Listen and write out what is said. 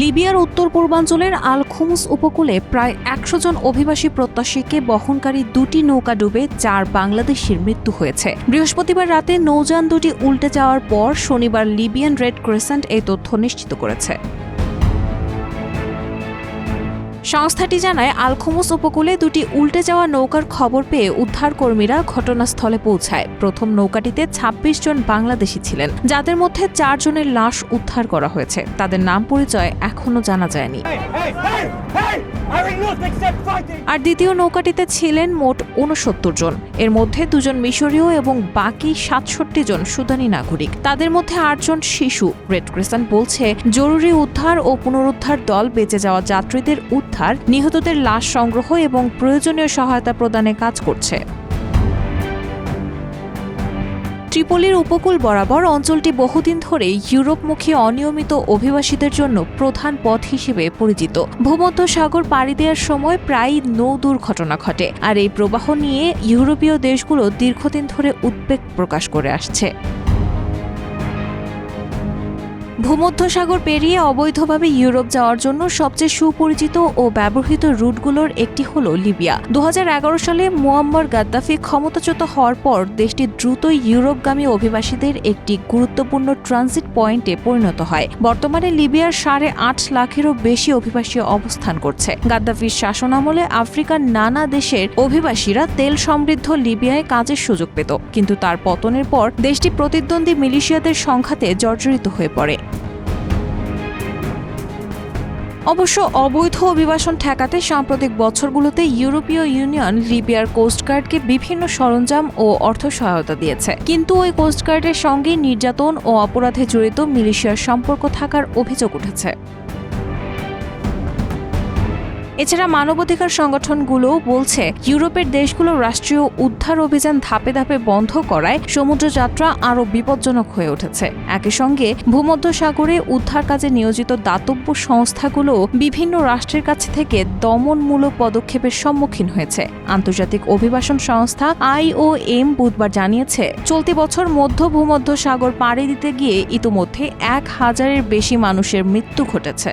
লিবিয়ার উত্তর পূর্বাঞ্চলের আল খুমুস উপকূলে প্রায় একশো জন অভিবাসী প্রত্যাশীকে বহনকারী দুটি নৌকা ডুবে চার বাংলাদেশির মৃত্যু হয়েছে। বৃহস্পতিবার রাতে নৌযান দুটি উল্টে যাওয়ার পর শনিবার লিবিয়ান রেড ক্রেসেন্ট এই তথ্য নিশ্চিত করেছে। সংস্থাটি জানায় আলখুমুস উপকূলে দুটি উল্টে যাওয়া নৌকার খবর পেয়ে উদ্ধারকর্মীরা ঘটনাস্থলে পৌঁছায়। প্রথম নৌকাটিতে ২৬ জন বাংলাদেশি ছিলেন যাদের মধ্যে চারজনের লাশ উদ্ধার করা হয়েছে। তাদের নাম পরিচয় এখনও জানা যায়নি! আর দ্বিতীয় নৌকাটিতে ছিলেন মোট উনসত্তর জন। এর মধ্যে দুজন মিশরীয় এবং বাকি সাতষট্টি জন সুদানি নাগরিক। তাদের মধ্যে আটজন শিশু। রেড ক্রিসেন্ট বলছে জরুরি উদ্ধার ও পুনরুদ্ধার দল বেঁচে যাওয়া যাত্রীদের উদ্ধার নিহতদের লাশ সংগ্রহ এবং প্রয়োজনীয় সহায়তা প্রদানে কাজ করছে। ত্রিপোলির উপকূল বরাবর অঞ্চলটি বহুদিন ধরে ইউরোপমুখী অনিয়মিত অভিবাসীদের জন্য প্রধান পথ হিসেবে পরিচিত। ভূমধ্য সাগর পাড়ি দেওয়ার সময় প্রায় নৌ দুর্ঘটনা ঘটে, আর এই প্রবাহ নিয়ে ইউরোপীয় দেশগুলো দীর্ঘদিন ধরে উদ্বেগ প্রকাশ করে আসছে। ভূমধ্যসাগর পেরিয়ে অবৈধভাবে ইউরোপ যাওয়ার জন্য সবচেয়ে সুপরিচিত ও ব্যবহৃত রুটগুলোর একটি হল লিবিয়া। দু হাজার এগারো সালে মুয়াম্মর গাদ্দাফি ক্ষমতাচ্যুত হওয়ার পর দেশটি দ্রুত ইউরোপগামী অভিবাসীদের একটি গুরুত্বপূর্ণ ট্রানজিট পয়েন্টে পরিণত হয়। বর্তমানে লিবিয়ার সাড়ে আট লাখেরও বেশি অভিবাসী অবস্থান করছে। গাদ্দাফির শাসনামলে আফ্রিকার নানা দেশের অভিবাসীরা তেল সমৃদ্ধ লিবিয়ায় কাজের সুযোগ পেত। কিন্তু তার পতনের পর দেশটি প্রতিদ্বন্দ্বী মিলিশিয়াদের সংঘাতে জর্জরিত হয়ে পড়ে। অবশ্য অবৈধ অভিবাসন ঠেকাতে সাম্প্রতিক বছরগুলোতে ইউরোপীয় ইউনিয়ন লিবিয়ার কোস্টগার্ডকে বিভিন্ন সরঞ্জাম ও অর্থ সহায়তা দিয়েছে। কিন্তু ওই কোস্টগার্ডের সঙ্গে নির্যাতন ও অপরাধে জড়িত মিলিশিয়ার সম্পর্ক থাকার অভিযোগ উঠেছে। এছাড়া মানবাধিকার সংগঠনগুলোও বলছে, ইউরোপের দেশগুলো রাষ্ট্রীয় উদ্ধার অভিযান ধাপে ধাপে বন্ধ করায় সমুদ্রযাত্রা আরও বিপজ্জনক হয়ে উঠেছে। একই সঙ্গে ভূমধ্যসাগরে উদ্ধার কাজে নিয়োজিত দাতব্য সংস্থাগুলো বিভিন্ন রাষ্ট্রের কাছে থেকে দমনমূলক পদক্ষেপের সম্মুখীন হয়েছে। আন্তর্জাতিক অভিবাসন সংস্থা আইওএম বুধবার জানিয়েছে, চলতি বছর মধ্য ভূমধ্যসাগর পাড়ি দিতে গিয়ে ইতোমধ্যে এক হাজারের বেশি মানুষের মৃত্যু ঘটেছে।